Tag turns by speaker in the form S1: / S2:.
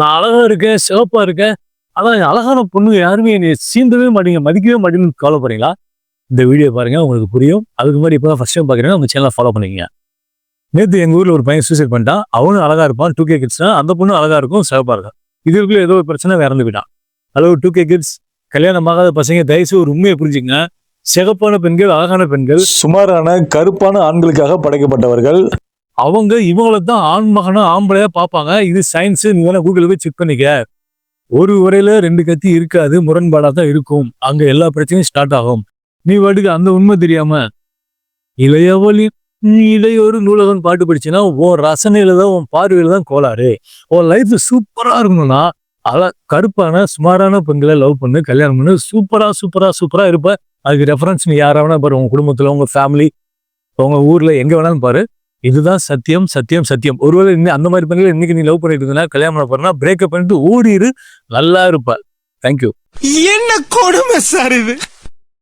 S1: நான் அழகா இருக்கேன் சிவப்பா இருக்கேன் அதான் அழகான பொண்ணு யாருமே என்னை சீந்தவே மாட்டீங்க மதிக்கவே மாட்டீங்கன்னு கவலைப்படுறீங்களா இந்த வீடியோ பாருங்க உங்களுக்கு புரியும். அதுக்கு மாதிரி இப்போ ஃபர்ஸ்ட் டைம் பார்க்குறீங்கன்னா உங்கள் சேனலை ஃபாலோ பண்ணிக்கங்க. நேற்று எங்கள் ஊரில் ஒரு பையன் சூசைட் பண்ணிட்டான். அவனும் அழகா இருப்பான் டூ கே கிட்ஸ்னா அந்த பொண்ணும் அழகா இருக்கும் சிவப்பா இருக்கும். இதுக்குள்ள ஏதோ ஒரு பிரச்சனை இறந்து போயிட்டான். ஹலோ டூ கே கிட்ஸ் கல்யாணமாகாத பசங்க தயவுசு ஒரு உண்மையை புரிஞ்சுங்க சிகப்பான பெண்கள் அழகான பெண்கள்.
S2: சுமாரான கருப்பான ஆண்களுக்காக படைக்கப்பட்டவர்கள்.
S1: அவங்க இவங்கள தான் ஆண் மகனா ஆம்பளையா பார்ப்பாங்க. இது சயின்ஸ் நீ வேணா கூகுள் போய் செக் பண்ணிக்க. ஒரு உரையில ரெண்டு கத்தி இருக்காது முரண்பாடாக தான் இருக்கும். அங்க எல்லா பிரச்சனையும் ஸ்டார்ட் ஆகும். நீ வாட்டுக்கு அந்த உண்மை தெரியாம இளையவழி இளையொரு நூலகம் பாட்டு படிச்சுன்னா உன் ரசனையில தான் உன் பார்வையில தான் கோளாறு. உன் லைஃப் சூப்பரா இருக்கணும்னா அழ கருப்பான சுமாரான பெண்களை லவ் பண்ணு கல்யாணம் பண்ணு. சூப்பரா சூப்பரா சூப்பரா இருப்ப. அதுக்கு ரெஃபரன்ஸ் நீ யாராவது பாரு உங்க குடும்பத்துல உங்க ஃபேமிலி உங்க ஊர்ல எங்க வேணாலும் பாரு. இதுதான் சத்தியம் சத்தியம் சத்தியம். ஒருவேளை இன்னும் அந்த மாதிரி பண்ணி இன்னைக்கு நீ லவ் பண்ணிட்டு இருந்தா கல்யாணம் பண்ணா பிரேக்கப் பண்ணிட்டு ஓடிடு நல்லா இருப்ப. தேங்க்யூ
S3: என்ன கொடுமை சார் இது?